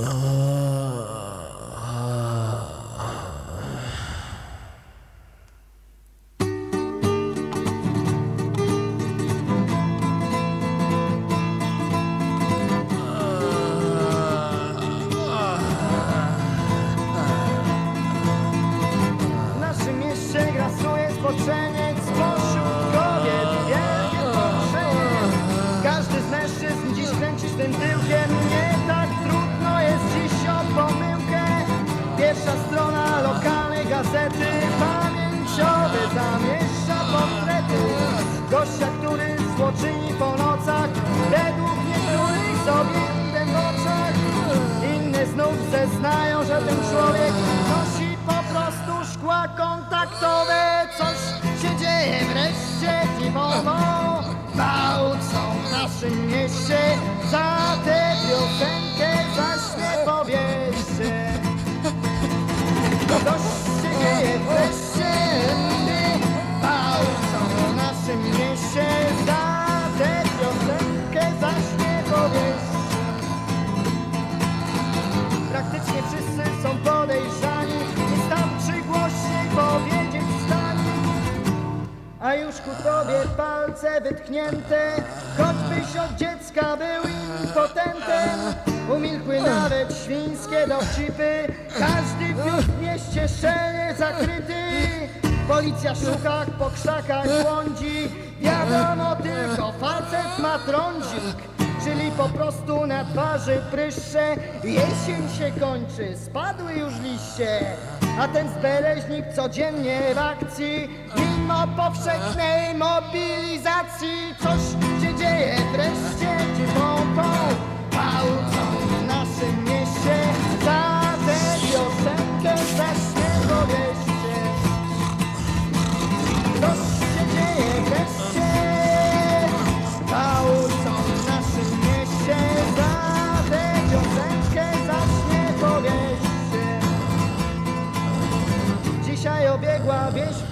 W Pierwsza strona lokalnej gazety Pamięciowy zamieszcza portrety Gościa, który złoczyni po nocach Według niektórych sobie ten w oczach Inne znów zeznają, że ten człowiek nosi po prostu szkła kontaktowe. Coś się dzieje wreszcie zimowo. Gwałcą w naszym mieście. A już ku tobie palce wytknięte. Choćbyś od dziecka był impotentem. Umilkły nawet świńskie dowcipy. Każdy w w mieście szczelnie zakryty. Policja szuka po krzakach błądzi. Wiadomo tylko facet ma trądzik. Czyli po prostu na twarzy pryszcze. Jesień się kończy, spadły już liście A ten zbereźnik codziennie w akcji Mimo powszechnej mobilizacji Coś się dzieje wreszcie pompą Pałcą w naszym mieście. Za tę piosenkę zacznie powieście. Coś się dzieje wreszcie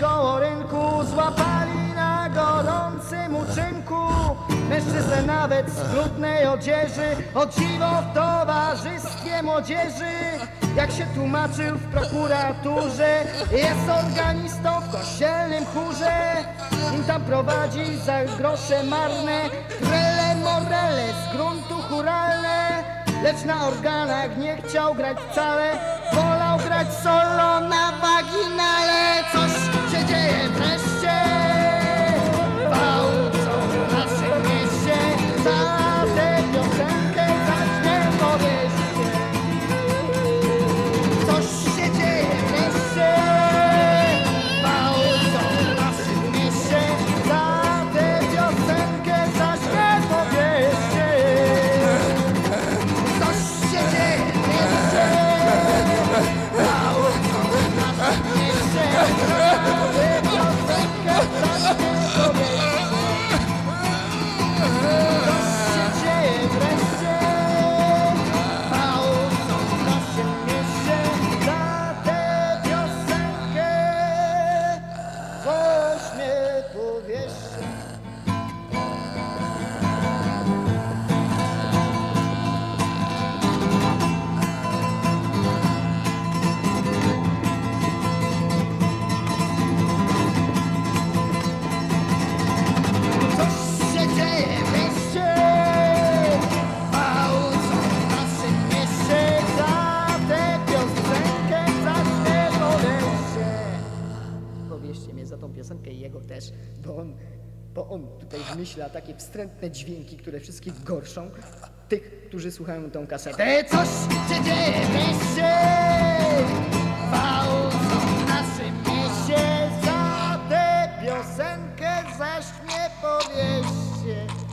koło rynku Złapali na gorącym uczynku. Mężczyznę nawet z brudnej odzieży O dziwo w towarzystwie młodzieży. Jak się tłumaczył w prokuraturze Jest organistą w kościelnym chórze. Im tam prowadzi za grosze marne Trele morele z gruntu churalne. Lecz na organach nie chciał grać wcale Wolał grać solo na waginale tą piosenkę i jego też, bo on, bo on tutaj wymyśla takie wstrętne dźwięki, które wszystkich gorszą. Tych, którzy słuchają tą kasetę. Coś się dzieje Pałcą w naszym mieście. Za tę piosenkę zaśnie powieście